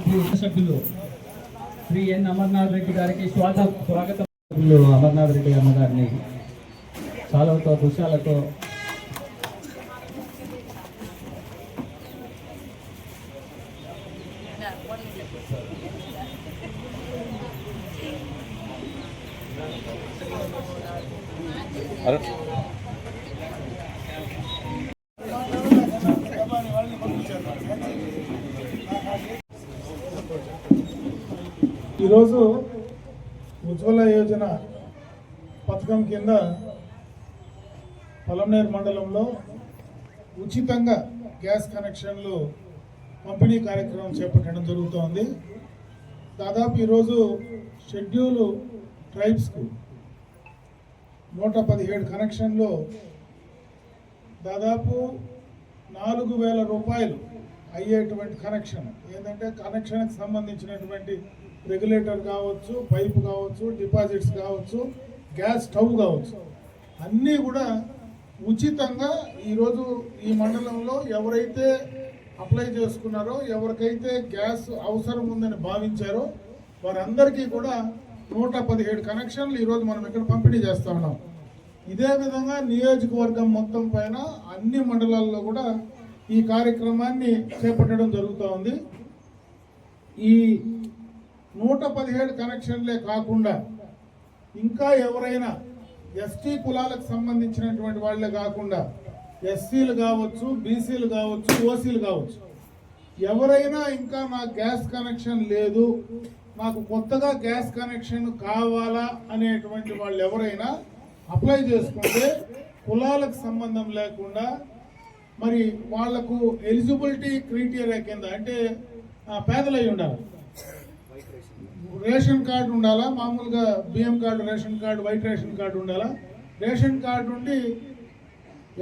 నుంచి సభ్యులు శ్రీ ఎన్ అమర్నాథ్ రెడ్డి గారికి స్వాగతం స్వాగతం సభ్యులు అమర్నాథ్ రెడ్డి అమ్మ గారిని చాలతో దృశ్యాలతో ఈరోజు ఉజ్వల యోజన పథకం కింద పొలంనేరు మండలంలో ఉచితంగా గ్యాస్ కనెక్షన్లు పంపిణీ కార్యక్రమం చేపట్టడం జరుగుతోంది. దాదాపు ఈరోజు షెడ్యూల్ ట్రైబ్స్కు నూట పదిహేడు కనెక్షన్లు దాదాపు నాలుగు వేల రూపాయలు అయ్యేటువంటి కనెక్షన్. ఏంటంటే కనెక్షన్కి సంబంధించినటువంటి రెగ్యులేటర్ కావచ్చు పైపు కావచ్చు డిపాజిట్స్ కావచ్చు గ్యాస్ స్టవ్ కావచ్చు. అన్నీ కూడా ఉచితంగా ఈరోజు ఈ మండలంలో ఎవరైతే అప్లై చేసుకున్నారో ఎవరికైతే గ్యాస్ అవసరం ఉందని భావించారో వారందరికీ కూడా నూట పదిహేడు కనెక్షన్లు ఈరోజు మనం ఇక్కడ పంపిణీ చేస్తా ఉన్నాం. ఇదే విధంగా నియోజకవర్గం మొత్తం పైన అన్ని మండలాల్లో కూడా ఈ కార్యక్రమాన్ని చేపట్టడం జరుగుతూ ఉంది. ఈ నూట పదిహేడు కనెక్షన్లే కాకుండా ఇంకా ఎవరైనా ఎస్టీ కులాలకు సంబంధించినటువంటి వాళ్ళే కాకుండా ఎస్సీలు కావచ్చు బీసీలు కావచ్చు ఓసీలు కావచ్చు. ఎవరైనా ఇంకా నాకు గ్యాస్ కనెక్షన్ లేదు నాకు కొత్తగా గ్యాస్ కనెక్షన్ కావాలా అనేటువంటి వాళ్ళు ఎవరైనా అప్లై చేసుకుంటే కులాలకు సంబంధం లేకుండా మరి వాళ్ళకు ఎలిజిబిలిటీ క్రైటీరియా కింద అంటే పేదలై ఉండాలి. రేషన్ కార్డు ఉండాలా? మామూలుగా బియ్యం card ration card white ration card ఉండాలా? రేషన్ కార్డు ఉండి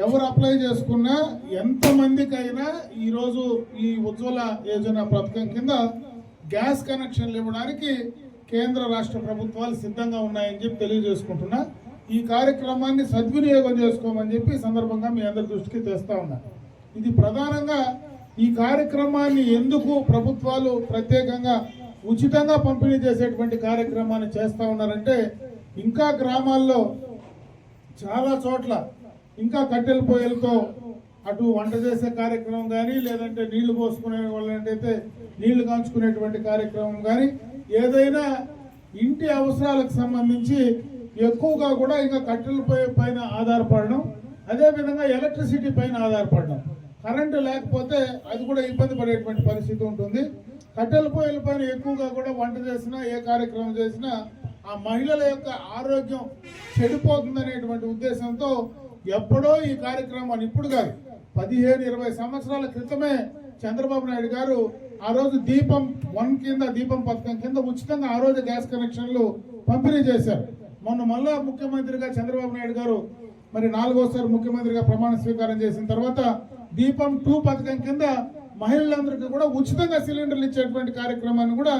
ఎవరు అప్లై చేసుకున్నా ఎంతమందికైనా ఈరోజు ఈ ఉజ్వల యోజన పథకం కింద గ్యాస్ కనెక్షన్లు ఇవ్వడానికి కేంద్ర రాష్ట్ర ప్రభుత్వాలు సిద్ధంగా ఉన్నాయని చెప్పి తెలియజేసుకుంటున్నా. ఈ కార్యక్రమాన్ని సద్వినియోగం చేసుకోమని చెప్పి సందర్భంగా మీ అందరి దృష్టికి తెస్తా ఉన్నా. ఇది ప్రధానంగా ఈ కార్యక్రమాన్ని ఎందుకు ప్రభుత్వాలు ప్రత్యేకంగా ఉచితంగా పంపిణీ చేసేటువంటి కార్యక్రమాన్ని చేస్తూ ఉన్నారంటే ఇంకా గ్రామాల్లో చాలా చోట్ల ఇంకా కట్టెల పొయ్యలతో అటు వంట చేసే కార్యక్రమం కానీ లేదంటే నీళ్ళు పోసుకునే వాళ్ళంటైతే నీళ్ళు కాంచుకునేటువంటి కార్యక్రమం కానీ ఏదైనా ఇంటి అవసరాలకు సంబంధించి ఎక్కువగా కూడా ఇంకా కట్టెల పొయ్యి పైన ఆధారపడడం అదేవిధంగా ఎలక్ట్రిసిటీ పైన ఆధారపడడం. కరెంటు లేకపోతే అది కూడా ఇబ్బంది పడేటువంటి పరిస్థితి ఉంటుంది. కట్టెల పొయ్యిల పైన ఎక్కువగా కూడా వంట చేసినా ఏ కార్యక్రమం చేసినా ఆ మహిళల యొక్క ఆరోగ్యం చెడిపోతుందనేటువంటి ఉద్దేశంతో ఎప్పుడో ఈ కార్యక్రమాన్ని ఇప్పుడు కాదు పదిహేను ఇరవై సంవత్సరాల క్రితమే చంద్రబాబు నాయుడు గారు ఆ రోజు దీపం వన్ కింద దీపం పథకం కింద ఉచితంగా ఆ రోజు గ్యాస్ కనెక్షన్లు పంపిణీ చేశారు. మొన్న మళ్ళా ముఖ్యమంత్రిగా చంద్రబాబు నాయుడు గారు మరి నాలుగోసారి ముఖ్యమంత్రిగా ప్రమాణ స్వీకారం చేసిన తర్వాత దీపం టూ పథకం కింద మహిళలందరికీ కూడా ఉచితంగా సిలిండర్లు ఇచ్చేటువంటి కార్యక్రమాన్ని కూడా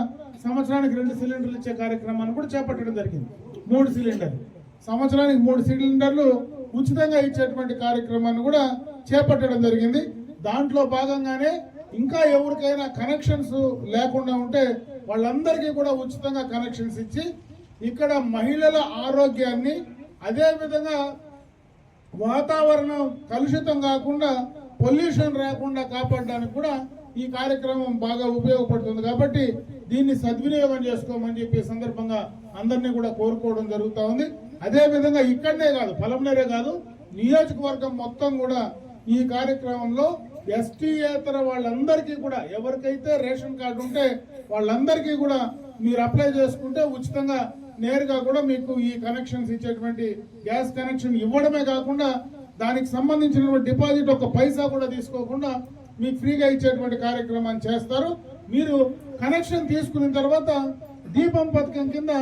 సంవత్సరానికి రెండు సిలిండర్లు ఇచ్చే కార్యక్రమాన్ని కూడా చేపట్టడం జరిగింది. మూడు సిలిండర్లు. సంవత్సరానికి మూడు సిలిండర్లు ఉచితంగా ఇచ్చేటువంటి కార్యక్రమాన్ని కూడా చేపట్టడం జరిగింది. దాంట్లో భాగంగానే ఇంకా ఎవరికైనా కనెక్షన్స్ లేకుండా ఉంటే వాళ్ళందరికీ కూడా ఉచితంగా కనెక్షన్స్ ఇచ్చి ఇక్కడ మహిళల ఆరోగ్యాన్ని అదేవిధంగా వాతావరణం కలుషితం కాకుండా పొల్యూషన్ రాకుండా కాపాడడానికి కూడా ఈ కార్యక్రమం బాగా ఉపయోగపడుతుంది కాబట్టి దీన్ని సద్వినియోగం చేసుకోమని చెప్పి సందర్భంగా అందరినీ కూడా కోరుకోవడం జరుగుతూ ఉంది. అదేవిధంగా ఇక్కడనే కాదు పొలంనేరే కాదు నియోజకవర్గం మొత్తం కూడా ఈ కార్యక్రమంలో ఎస్టీయేతర వాళ్ళందరికీ కూడా ఎవరికైతే రేషన్ కార్డు ఉంటే వాళ్ళందరికీ కూడా మీరు అప్లై చేసుకుంటే ఉచితంగా నేరుగా కూడా మీకు ఈ కనెక్షన్స్ ఇచ్చేటువంటి గ్యాస్ కనెక్షన్ ఇవ్వడమే కాకుండా దానికి సంబంధించిన డిపాజిట్ ఒక పైసా కూడా తీసుకోకుండా మీకు ఫ్రీగా ఇచ్చేటువంటి కార్యక్రమాన్ని చేస్తారు. మీరు కనెక్షన్ తీసుకున్న తర్వాత దీపం పథకం కింద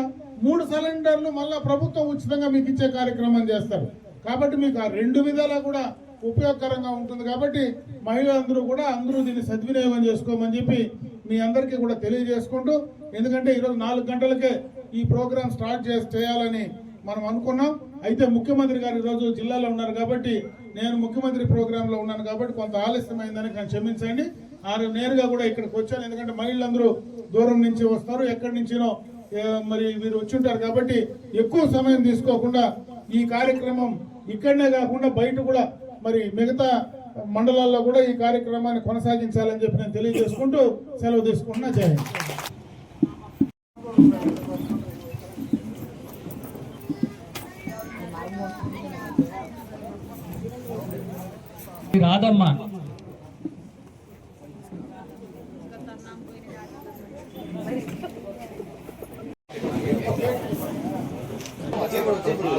మూడు సిలిండర్లు మళ్ళా ప్రభుత్వం ఉచితంగా మీకు ఇచ్చే కార్యక్రమం చేస్తారు. కాబట్టి మీకు ఆ రెండు విధాలా కూడా ఉపయోగకరంగా ఉంటుంది కాబట్టి మహిళలందరూ కూడా అందరూ దీన్ని సద్వినియోగం చేసుకోమని చెప్పి మీ అందరికీ కూడా తెలియజేసుకుంటూ ఎందుకంటే ఈరోజు నాలుగు గంటలకే ఈ ప్రోగ్రాం స్టార్ట్ చేసి చేయాలని మనం అనుకున్నాం. అయితే ముఖ్యమంత్రి గారు ఈరోజు జిల్లాలో ఉన్నారు కాబట్టి నేను ముఖ్యమంత్రి ప్రోగ్రాంలో ఉన్నాను కాబట్టి కొంత ఆలస్యమైందని కానీ క్షమించండి. ఆరు నేరుగా కూడా ఇక్కడికి వచ్చాను. ఎందుకంటే మహిళలందరూ దూరం నుంచి వస్తారు. ఎక్కడి నుంచినో మరి వీరు వచ్చి ఉంటారు కాబట్టి ఎక్కువ సమయం తీసుకోకుండా ఈ కార్యక్రమం ఇక్కడనే కాకుండా బయట కూడా మరి మిగతా మండలాల్లో కూడా ఈ కార్యక్రమాన్ని కొనసాగించాలని చెప్పి నేను తెలియజేసుకుంటూ సెలవు తీసుకుంటున్నా. జై హింద్. రాదమ్మా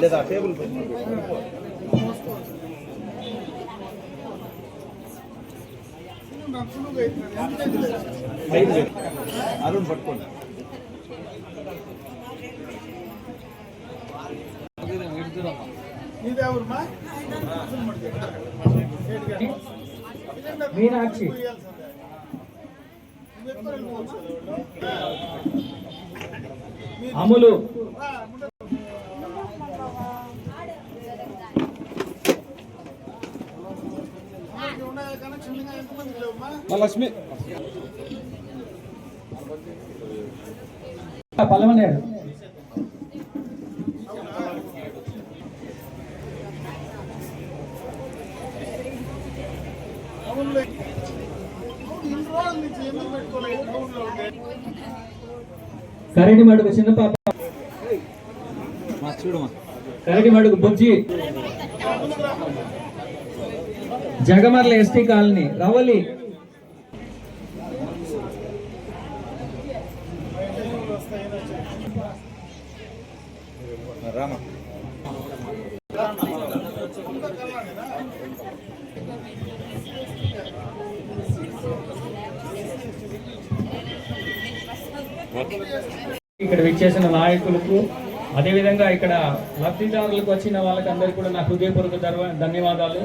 లేదా టేబుల్ అరుణ్ పట్టుకోండి నీది ఎవరమ్మా? మీనాక్షి. అమలు? లక్ష్మి. పలమనేడు కరటి మడుగు చిన్న పాప. కరటి మడుగు బుజ్జి. Jagamarla ST colony Ravali. ఇక్కడ విచ్చేసిన నాయకులకు అదేవిధంగా ఇక్కడ లబ్ధిదారులకు వచ్చిన వాళ్ళకి అందరికీ కూడా నా హృదయపూర్వక ధన్యవాదాలు.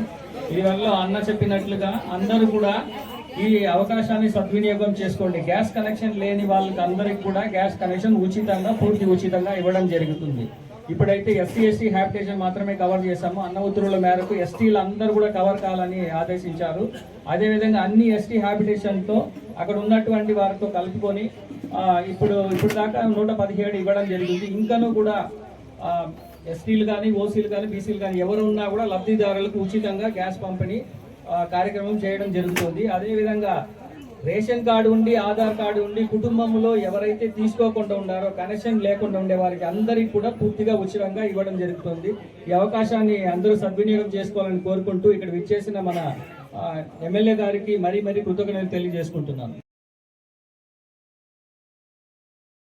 దీనివల్ల వల్ల అన్న చెప్పినట్లుగా అందరూ కూడా ఈ అవకాశాన్ని సద్వినియోగం చేసుకోండి. గ్యాస్ కనెక్షన్ లేని వాళ్ళకి అందరికి కూడా గ్యాస్ కనెక్షన్ ఉచితంగా పూర్తి ఉచితంగా ఇవ్వడం జరుగుతుంది. ఇప్పుడైతే ఎస్సీ ఎస్టీ హ్యాబిటేషన్ మాత్రమే కవర్ చేశాము. అన్న ఉత్తర్వుల మేరకు ఎస్టీలు అందరూ కూడా కవర్ కావాలని ఆదేశించారు. అదేవిధంగా అన్ని ఎస్టీ హ్యాబిటేషన్తో అక్కడ ఉన్నటువంటి వారితో కలుపుకొని ఇప్పుడు ఇప్పుడు దాకా నూట పదిహేడు ఇవ్వడం జరిగింది. ఇంకనూ కూడా ఎస్టీలు కానీ ఓసీలు కానీ బీసీలు కానీ ఎవరు ఉన్నా కూడా లబ్ధిదారులకు ఉచితంగా గ్యాస్ పంపిణీ కార్యక్రమం చేయడం జరుగుతుంది. అదేవిధంగా రేషన్ కార్డు ఉండి ఆధార్ కార్డు ఉండి కుటుంబంలో ఎవరైతే తీసుకోకుండా ఉన్నారో కనెక్షన్ లేకుండా ఉండే వారికి అందరికీ కూడా పూర్తిగా ఉచితంగా ఇవ్వడం జరుగుతుంది. ఈ అవకాశాన్ని అందరూ సద్వినియోగం చేసుకోవాలని కోరుకుంటూ ఇక్కడ విచ్చేసిన మన ఎమ్మెల్యే గారికి మరీ మరీ కృతజ్ఞతలు తెలియజేసుకుంటున్నాను.